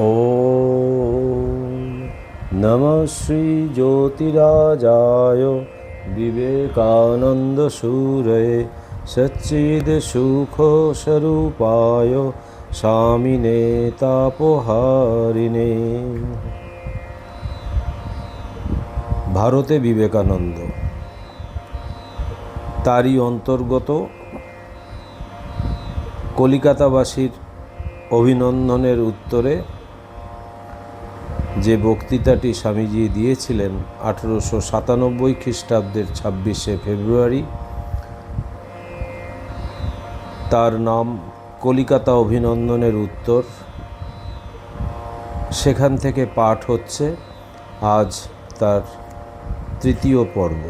ॐ नमः श्रीज्योतिराजाय विवेकानन्दसूरये सच्चिदसुखस्वरूपाय স্বামিনে তাপহারিণে ভারতে বিবেকানন্দ তারই অন্তর্গত কলিকাতাবাসীর অভিনন্দনের উত্তরে যে বক্তৃতাটি স্বামীজি দিয়েছিলেন আঠেরোশো সাতানব্বই খ্রিস্টাব্দের ছাব্বিশে ফেব্রুয়ারি, তার নাম কলিকাতা অভিনন্দনের উত্তর। সেখান থেকে পাঠ হচ্ছে, আজ তার তৃতীয় পর্ব।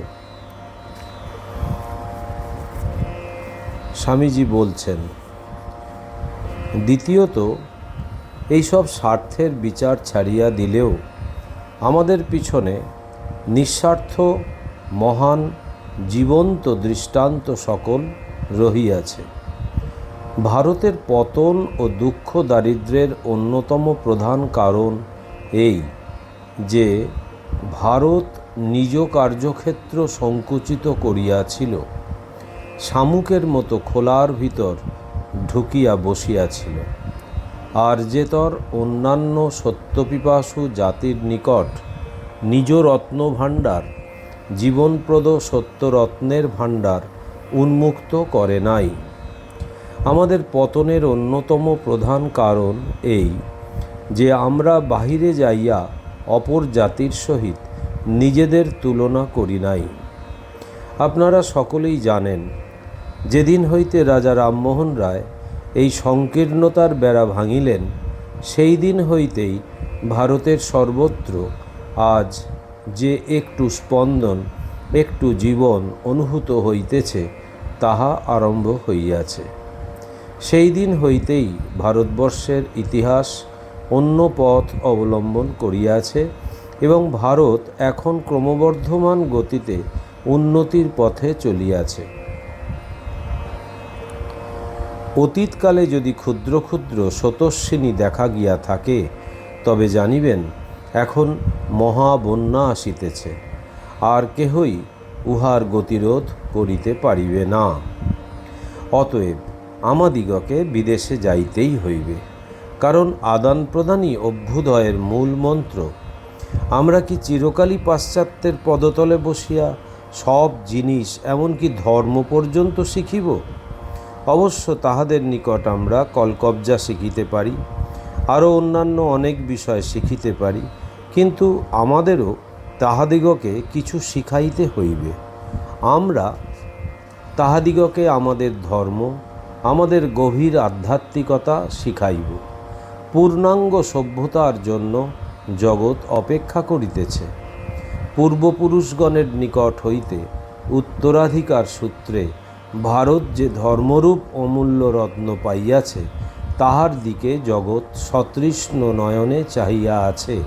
স্বামীজি বলছেন, দ্বিতীয়ত এইসব স্বার্থের বিচার ছাড়িয়া দিলেও আমাদের পিছনে নিঃস্বার্থ, মহান, জীবন্ত দৃষ্টান্ত সকল রহিয়াছে। ভারতের পতন ও দুঃখ দারিদ্র্যের অন্যতম প্রধান কারণ এই যে ভারত নিজ কার্যক্ষেত্র সংকুচিত করিয়াছিল, শামুকের মতো খোলার ভিতর ঢুকিয়া বসিয়াছিল। আর যে তর অন্যান্য সত্যপিপাসু জাতির নিকট নিজ রত্নভাণ্ডার জীবনপ্রদ সত্যরত্নের ভাণ্ডার উন্মুক্ত করে নাই। আমাদের পতনের অন্যতম প্রধান কারণ এই যে আমরা বাহিরে যাইয়া অপর জাতির সহিত নিজেদের তুলনা করি নাই। আপনারা সকলেই জানেন, যেদিন হইতে রাজা রামমোহন রায় এই সংকীর্ণতার বেড়া ভাঙিলেন, সেই দিন হইতেই ভারতের সর্বত্র আজ যে একটু স্পন্দন, একটু জীবন অনুভূত হইতেছে, তাহা আরম্ভ হইয়াছে। সেই দিন হইতেই ভারতবর্ষের ইতিহাস অন্য পথ অবলম্বন করিয়াছে এবং ভারত এখন ক্রমবর্ধমান গতিতে উন্নতির পথে চলিয়াছে। অতীতকালে যদি ক্ষুদ্র ক্ষুদ্র স্বতস্বিনী দেখা গিয়া থাকে, তবে জানিবেন, এখন মহাবন্যা আসিতেছে। আর কেহই উহার গতিরোধ করিতে পারিবে না। অতএব আমাদিগকে বিদেশে যাইতেই হইবে, কারণ আদান প্রদানই অভ্যুদয়ের মূল মন্ত্র। আমরা কি চিরকালই পাশ্চাত্যের পদতলে বসিয়া সব জিনিস, এমনকি ধর্ম পর্যন্ত শিখিব? অবশ্য তাহাদের নিকট আমরা কলকবজা শিখিতে পারি, আরও অন্যান্য অনেক বিষয় শিখিতে পারি, কিন্তু আমাদেরও তাহাদিগকে কিছু শিখাইতে হইবে। আমরা তাহাদিগকে আমাদের ধর্ম, আমাদের গভীর আধ্যাত্মিকতা শিখাইব। পূর্ণাঙ্গ সভ্যতার জন্য জগৎ অপেক্ষা করিতেছে। পূর্বপুরুষগণের নিকট হইতে উত্তরাধিকার সূত্রে ভারত যে ধর্মরূপ অমূল্য রত্ন পাইয়াছে, তাহার দিকে জগৎ সতৃষ্ণ নয়নে চাহিয়া আছে।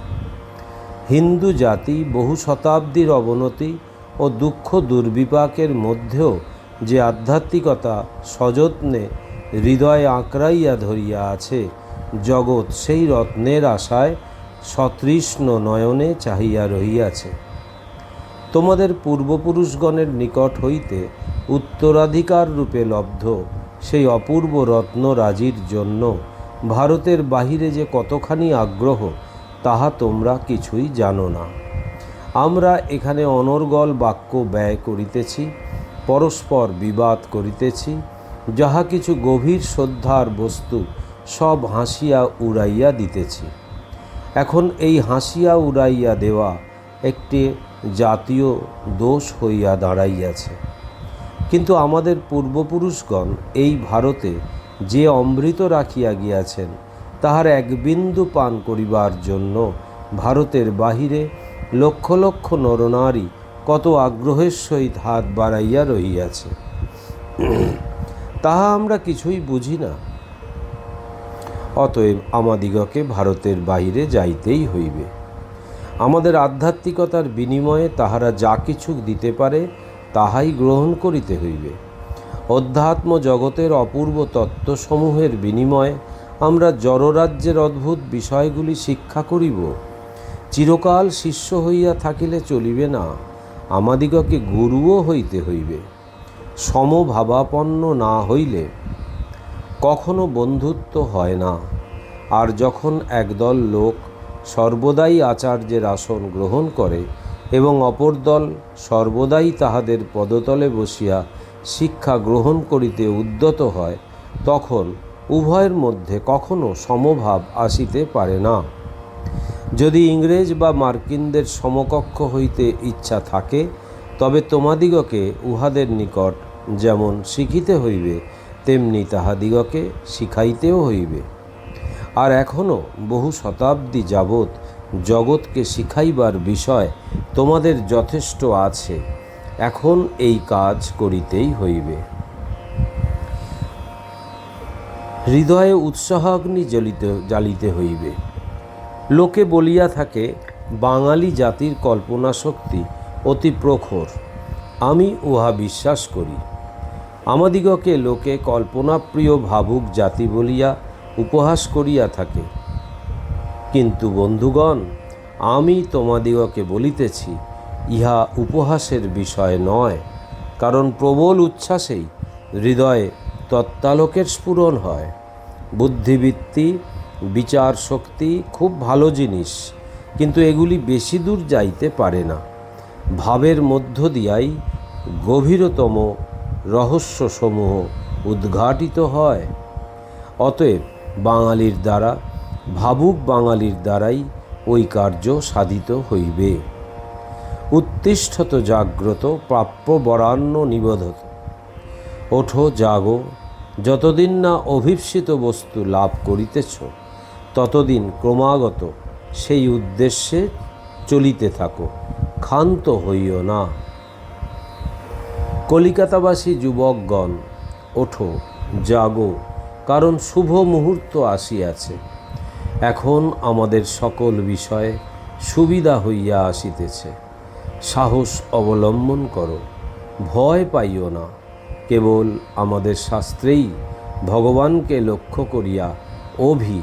হিন্দু জাতি বহু শতাব্দীর অবনতি ও দুঃখ দুর্বিপাকের মধ্যেও যে আধ্যাত্মিকতা সযত্নে হৃদয় আঁকড়াইয়া ধরিয়া আছে, জগৎ সেই রত্নের আশায় সতৃষ্ণ নয়নে চাহিয়া রহিয়াছে। তোমাদের পূর্বপুরুষগণের নিকট হইতে উত্তরাধিকার রূপে লব্ধ। সেই অপূর্ব রত্নরাজির জন্য ভারতের বাহিরে যে কতখানি আগ্রহ, তাহা তোমরা কিছুই জানো না। আমরা এখানে অনর্গল বাক্য ব্যয় করিতেছি, পরস্পর বিবাদ করিতেছি, যাহা কিছু গভীর শ্রদ্ধার বস্তু সব হাসিয়া উড়াইয়া দিতেছি। এখন এই হাসিয়া উড়াইয়া দেওয়া একটি জাতীয় দোষ হইয়া দাঁড়াইয়াছে। কিন্তু আমাদের পূর্বপুরুষগণ এই ভারতে যে অমৃত রাখিয়া গিয়াছেন, তাহার এক বিন্দু পান করিবার জন্য ভারতের বাহিরে লক্ষ লক্ষ নরনারী কত আগ্রহের সহিত হাত বাড়াইয়া রহিয়াছে। তাহা আমরা কিছুই বুঝি না। অতএব আমাদিগকে ভারতের বাহিরে যাইতেই হইবে। আমাদের আধ্যাত্মিকতার বিনিময়ে তাহারা যা কিছু দিতে পারে তাহাই গ্রহণ করিতে হইবে। অধ্যাত্ম জগতের অপূর্ব তত্ত্বসমূহের বিনিময়ে আমরা জড়রাজ্যের অদ্ভুত বিষয়গুলি শিক্ষা করিব। চিরকাল শিষ্য হইয়া থাকিলে চলিবে না, আমাদিগকে গুরুও হইতে হইবে। সমভাবাপন্ন না হইলে কখনো বন্ধুত্ব হয় না, আর যখন একদল লোক সর্বদাই আচার্যের আসন গ্রহণ করে এবং অপর দল সর্বদাই তাহাদের পদতলে বসিয়া শিক্ষা গ্রহণ করিতে উদ্যত হয়, তখন উভয়ের মধ্যে কখনো সমভাব আসিতে পারে না। যদি ইংরেজ বা মার্কিনদের সমকক্ষ হইতে ইচ্ছা থাকে, তবে তোমাদিগকে উহাদের নিকট যেমন শিখিতে হইবে, তেমনি তাহাদিগকে শিখাইতেও হইবে। আর এখনও বহু শতাব্দী যাবৎ জগৎকে শিখাইবার বিষয় তোমাদের যথেষ্ট আছে, এখন এই কাজ করিতেই হইবে। হৃদয়ে উৎসাহাগ্নি জ্বলিতে, জ্বালিতে হইবে। লোকে বলিয়া থাকে, বাঙালি জাতির কল্পনা শক্তি অতি প্রখর, আমি উহা বিশ্বাস করি। আমাদিগকে লোকে কল্পনাপ্রিয় ভাবুক জাতি বলিয়া উপহাস করিয়া থাকে। কিন্তু বন্ধুগণ, আমি তোমাদিগকে বলিতেছি, ইহা উপহাসের বিষয় নয়, কারণ প্রবল উচ্ছ্বাসেই হৃদয়ে তত্ত্বালোকের স্ফুরণ হয়। বুদ্ধিবৃত্তি বিচার শক্তি খুব ভালো জিনিস, কিন্তু এগুলি বেশি দূর যাইতে পারে না। ভাবের মধ্য দিয়াই গভীরতম রহস্যসমূহ উদ্ঘাটিত হয়। অতএব বাঙালির দ্বারা ভাবুক বাঙালির দ্বারাই ওই কার্য সাধিত হইবে। উত্তিষ্ঠত জাগ্রত প্রাপ্য বরান্ন নিবোধত। ওঠো, জাগো, যতদিন না অভীপ্সিত বস্তু লাভ করিতেছ, ততদিন ক্রমাগত সেই উদ্দেশ্যে চলিতে থাকো, ক্ষান্ত হইও না। কলিকাতাবাসী যুবকগণ, ওঠো, জাগো, কারণ শুভ মুহূর্ত আসিয়াছে। এখন আমাদের সকল বিষয়ে সুবিধা হইয়া আসিতেছে। সাহস অবলম্বন করো, ভয় পাইও না। কেবল আমাদের শাস্ত্রেই ভগবানকে লক্ষ্য করিয়া অভি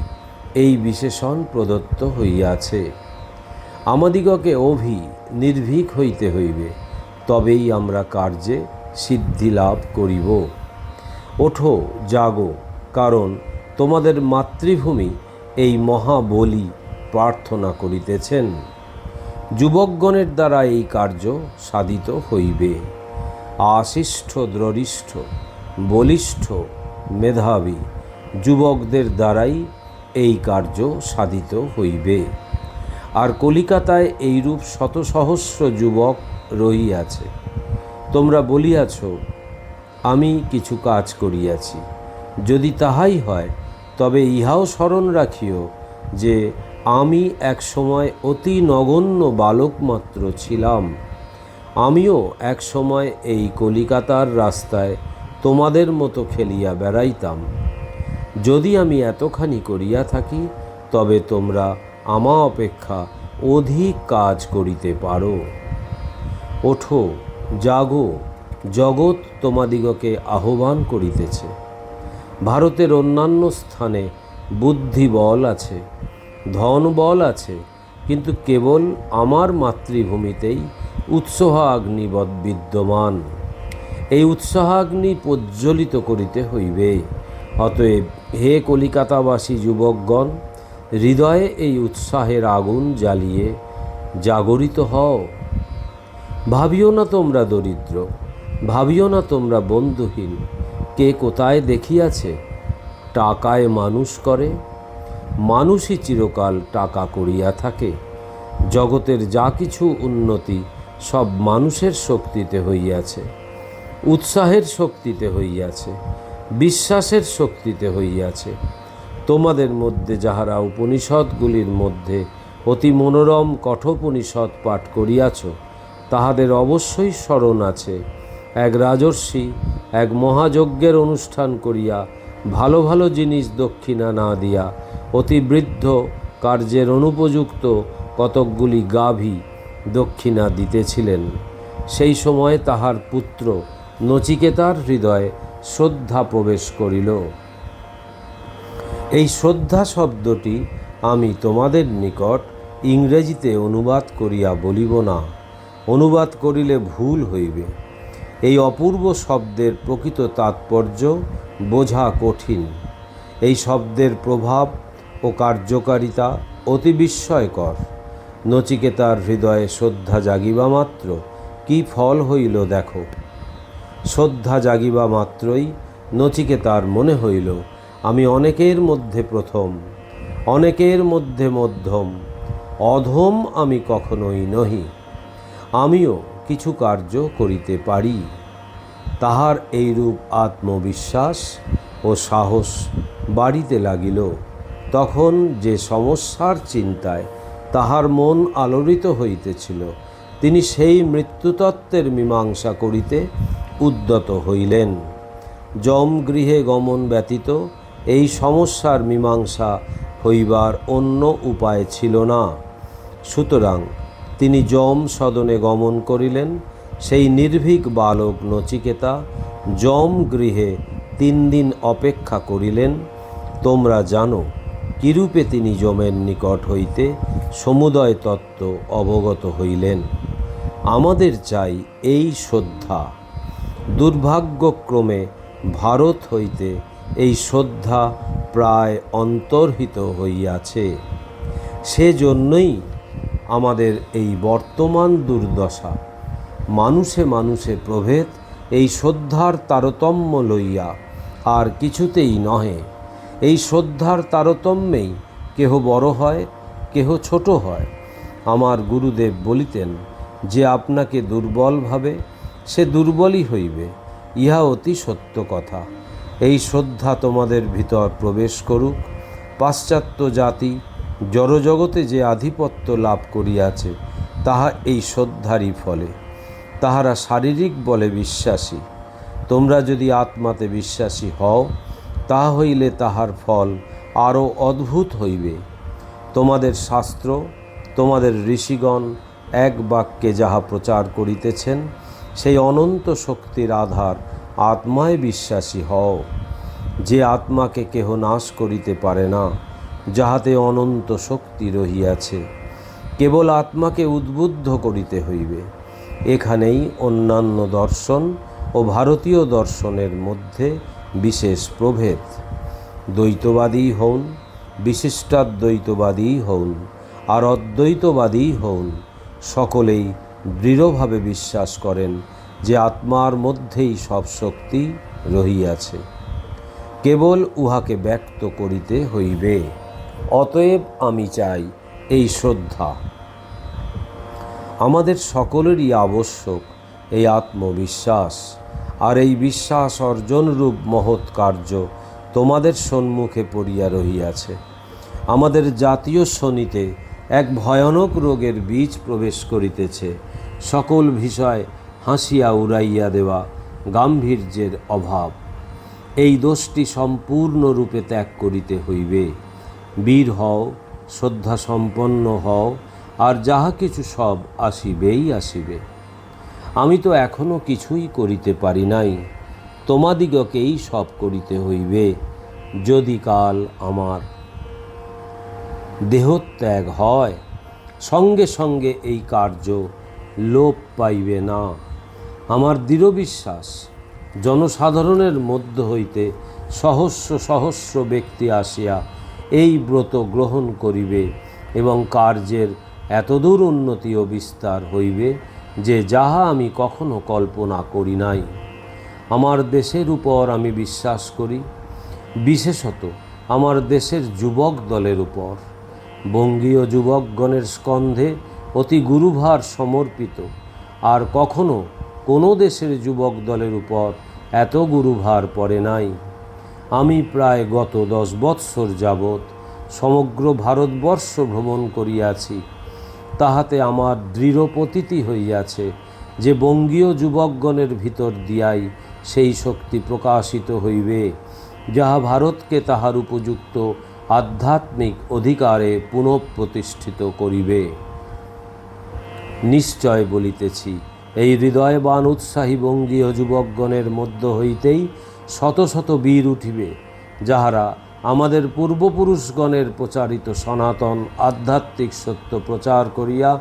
এই বিশেষণ প্রদত্ত হইয়াছে। আমাদিগকে অভি নির্ভীক হইতে হইবে, তবেই আমরা কার্যে সিদ্ধি লাভ করিব। ওঠো, জাগো, কারণ তোমাদের মাতৃভূমি এই মহাবলি প্রার্থনা করিতেছেন। যুবকগণের দ্বারা এই কার্য সাধিত হইবে। আশিষ্ঠ, দ্ররিষ্ঠ, বলিষ্ঠ মেধাবী যুবকদের দ্বারাই এই কার্য সাধিত হইবে। আর কলিকাতায় এইরূপ শত সহস্র যুবক রহিয়াছে। তোমরা বলিয়াছ, আমি কিছু কাজ করিয়াছি। যদি তাহাই হয় তবে ইহাও স্মরণ রাখিও যে আমি এক সময় অতি নগণ্য বালক মাত্র ছিলাম। আমিও এক সময় এই কলিকাতার রাস্তায় তোমাদের মতো খেলিয়া বেড়াইতাম। যদি আমি এতখানি করিয়া থাকি, তবে তোমরা আমা অপেক্ষা অধিক কাজ করিতে পারো। ওঠো, জাগো, জগৎ তোমাদিগকে আহ্বান করিতেছে। ভারতের অন্যান্য স্থানে বুদ্ধি বল আছে, ধন বল আছে, কিন্তু কেবল আমার মাতৃভূমিতেই উৎসাহাগ্নিবৎ বিদ্যমান। এই উৎসাহাগ্নি প্রজ্বলিত করিতে হইবে। অতএব হে কলিকাতাবাসী যুবকগণ, হৃদয়ে এই উৎসাহের আগুন জ্বালিয়ে জাগরিত হও। ভাবিও না তোমরা দরিদ্র, ভাবিও না তোমরা বন্ধুহীন কে কোথায় দেখিয়াছে? টাকায় মানুষ করে, মানুষই চিরকাল টাকা করিয়া থাকে। জগতের যা কিছু উন্নতি, সব মানুষের শক্তিতে হইয়াছে। উৎসাহের শক্তিতে হইয়াছে, বিশ্বাসের শক্তিতে হইয়াছে। তোমাদের মধ্যে যাহারা উপনিষদগুলির মধ্যে অতি মনোরম কঠোপনিষদ পাঠ করিয়াছ, তাহাদের অবশ্যই স্মরণ আছে। এক রাজর্ষি এক মহাযজ্ঞের অনুষ্ঠান করিয়া ভালো ভালো জিনিস দক্ষিণা না দিয়া অতি বৃদ্ধ কার্যের অনুপযুক্ত কতকগুলি গাভী দক্ষিণা দিতেছিলেন। সেই সময় তাহার পুত্র নচিকেতার হৃদয়ে শ্রদ্ধা প্রবেশ করিল। এই শ্রদ্ধা শব্দটি আমি তোমাদের নিকট ইংরেজিতে অনুবাদ করিয়া বলিব না, অনুবাদ করিলে ভুল হইবে। এই অপূর্ব শব্দের প্রকৃত তাৎপর্য বোঝা কঠিন। এই শব্দের প্রভাব ও কার্যকারিতা অতি বিস্ময়কর। নচিকেতার হৃদয়ে শ্রদ্ধা জাগিবা মাত্র, কি ফল হইল দেখো। শ্রদ্ধা জাগিবা মাত্রই নচিকেতার মনে হইল, আমি অনেকের মধ্যে প্রথম, অনেকের মধ্যে মধ্যম, অধম আমি কখনোই নহি। আমিও কিছু কার্য করিতে পারি। তাহার এইরূপ আত্মবিশ্বাস ও সাহস বাড়িতে লাগিল। তখন যে সমস্যার চিন্তায় তাহার মন আলোড়িত হইতেছিল, তিনি সেই মৃত্যুতত্ত্বের মীমাংসা করিতে উদ্যত হইলেন। যম গৃহে গমন ব্যতীত এই সমস্যার মীমাংসা হইবার অন্য উপায় ছিল না। সুতরাং তিনি যম সদনে গমন করিলেন, সেই নির্ভীক বালক নচিকেতা, যম গৃহে তিন দিন অপেক্ষা করিলেন, তোমরা জানো কিরূপে তিনি যমের নিকট হইতে সমুদয় তত্ত্ব অবগত হইলেন। আমাদের চাই এই শ্রদ্ধা। দুর্ভাগ্যক্রমে ভারত হইতে এই শ্রদ্ধা প্রায় অন্তর্হিত হইয়াছে। সেজন্যই আমাদের এই বর্তমান দুর্দশা। মানুষে মানুষে প্রভেদ, এই শ্রদ্ধার তারতম্য লইয়া আর কিছুতেই নহে। এই শ্রদ্ধার তারতম্যেই কেহ বড় হয়, কেহ ছোট হয়। আমার গুরুদেব বলিতেন, যে আপনাকে দুর্বল ভাবে, সে দুর্বলই হইবে। ইহা অতি সত্য কথা। এই শ্রদ্ধা তোমাদের ভিতর প্রবেশ করুক। পাশ্চাত্য জাতি জড়জগতে যে আধিপত্য লাভ করিয়াছে, তাহা এই শ্রদ্ধারই ফলে। তাহারা শারীরিক বলে বিশ্বাসী। তোমরা যদি আত্মাতে বিশ্বাসী হও, তাহা হইলে তাহার ফল আরও অদ্ভুত হইবে। তোমাদের শাস্ত্র, তোমাদের ঋষিগণ এক বাক্যে যাহা প্রচার করিতেছেন, সেই অনন্ত শক্তির আধার আত্মায় বিশ্বাসী হও। যে আত্মাকে কেহ নাশ করিতে পারে না। যাহাতে অনন্ত শক্তি রহিয়াছে, কেবল আত্মাকে উদ্বুদ্ধ করিতে হইবে। এখানেই অন্যান্য দর্শন ও ভারতীয় দর্শনের মধ্যে বিশেষ প্রভেদ। দ্বৈতবাদী হউন বিশিষ্টাদ্বৈতবাদী হউন, আর অদ্বৈতবাদী হউন, সকলেই দৃঢ়ভাবে বিশ্বাস করেন যে আত্মার মধ্যেই সব শক্তি রহিয়াছে। কেবল উহাকে ব্যক্ত করিতে হইবে। অতএব আমি চাই এই শ্রদ্ধা। আমাদের সকলেরই আবশ্যক এই আত্মবিশ্বাস আর এই বিশ্বাস অর্জনরূপ মহৎ কার্য তোমাদের সম্মুখে পড়িয়া রহিয়াছে। আমাদের জাতীয় শনিতে এক ভয়ানক রোগের বীজ প্রবেশ করিতেছে। সকল বিষয় হাসিয়া উড়াইয়া দেওয়া গাম্ভীর্যের অভাব। এই দোষটি সম্পূর্ণরূপে ত্যাগ করিতে হইবে। বীর হও, শ্রদ্ধা সম্পন্ন হও, আর যাহা কিছু সব আসিবেই আসিবে। আমি তো এখনও কিছুই করিতে পারি নাই, তোমাদিগকেই সব করিতে হইবে, যদি কাল আমার দেহত্যাগ হয়, সঙ্গে সঙ্গে এই কার্য লোপ পাইবে না। আমার দৃঢ় বিশ্বাস, জনসাধারণের মধ্য হইতে সহস্র সহস্র ব্যক্তি আসিয়া এই ব্রত গ্রহণ করিবে এবং কার্যের এতদূর উন্নতি ও বিস্তার হইবে যে যাহা আমি কখনো কল্পনা করি নাই। আমার দেশের উপর আমি বিশ্বাস করি, বিশেষত আমার দেশের যুবক দলের উপর। বঙ্গীয় যুবকগণের স্কন্ধে অতি গুরুভার সমর্পিত, আর কখনো কোনো দেশের যুবক দলের উপর এত গুরুভার পড়ে নাই। আমি প্রায় গত দশ বৎসর যাবৎ সমগ্র ভারতবর্ষ ভ্রমণ করিয়াছি। তাহাতে আমার দৃঢ় প্রতীতি হইয়াছে যে বঙ্গীয় যুবকগণের ভিতর দিয়াই সেই শক্তি প্রকাশিত হইবে, যাহা ভারতকে তাহার উপযুক্ত আধ্যাত্মিক অধিকারে পুনঃপ্রতিষ্ঠিত করিবে। নিশ্চয় বলিতেছি এই হৃদয়বান উৎসাহী বঙ্গীয় যুবকগণের মধ্য হইতেই শত শত বীর উঠিবে, যাহারা আমাদের পূর্বপুরুষগণের প্রচারিত সনাতন আধ্যাত্মিক সত্য প্রচার করিয়া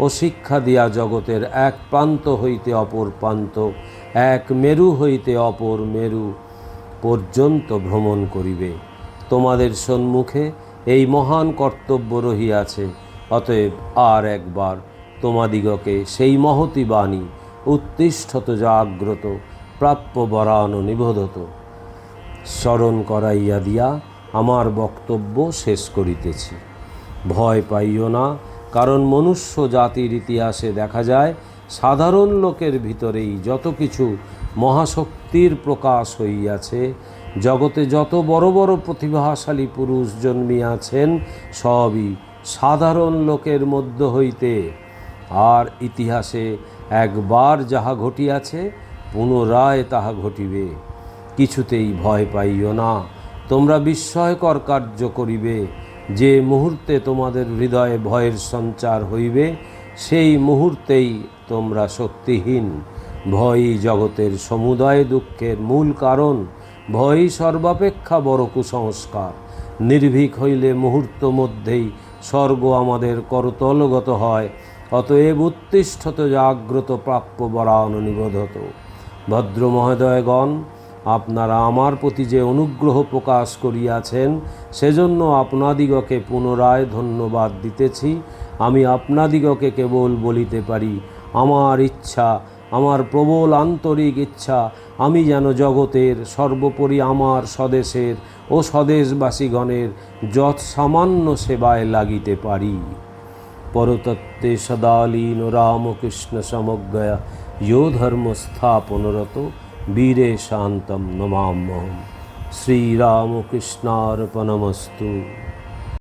ও শিক্ষা দিয়া জগতের এক প্রান্ত হইতে অপর প্রান্ত, এক মেরু হইতে অপর মেরু পর্যন্ত ভ্রমণ করিবে। তোমাদের সম্মুখে এই মহান কর্তব্য রহিয়াছে, অতএব আর একবার তোমাদিগকে সেই মহতি বাণী উত্তিষ্ঠত জাগ্রত, প্রাপ্য বরান নিবোধত স্মরণ করাইয়া দিয়া আমার বক্তব্য শেষ করিতেছি। ভয় পাইও না, কারণ মনুষ্য জাতির ইতিহাসে দেখা যায়, সাধারণ লোকের ভিতরেই যত কিছু মহাশক্তির প্রকাশ হইয়াছে, জগতে যত বড় বড় প্রতিভাশালী পুরুষ জন্মিয়াছেন, সবই সাধারণ লোকের মধ্য হইতে আর ইতিহাসে একবার যাহা ঘটিয়াছে, পুনরায় তাহা ঘটিবে। কিছুতেই ভয় পাইও না। তোমরা বিস্ময়কর কার্য করিবে। যে মুহূর্তে তোমাদের হৃদয়ে ভয়ের সঞ্চার হইবে, সেই মুহূর্তেই তোমরা শক্তিহীন। ভয়ই জগতের সমুদয় দুঃখের মূল কারণ। ভয়ই সর্বাপেক্ষা বড় কুসংস্কার। নির্ভীক হইলে মুহূর্ত মধ্যেই স্বর্গ আমাদের করতলগত হয়। অতএব উত্তিষ্ঠত জাগ্রত প্রাপ্য বরান নিবোধত ভদ্র মহোদয়গণ আপনারা আমার প্রতি যে অনুগ্রহ প্রকাশ করিয়াছেন, সেজন্য আপনাদিগকে পুনরায় ধন্যবাদ দিতেছি। আমি আপনাদিগকে কেবল বলিতে পারি, আমার ইচ্ছা, আমার প্রবল আন্তরিক ইচ্ছা, আমি যেন জগতের সর্বোপরি আমার স্বদেশের ও স্বদেশবাসীগণের যৎ সামান্য সেবায় লাগিতে পারি। পরতত্ত্বে সদালীন রামকৃষ্ণ সমজ্ঞয়া यो ধর্মস্থাপনরত বীরে শান্তম নমাম্যহম। শ্রীরামকৃষ্ণার্পণমস্তু।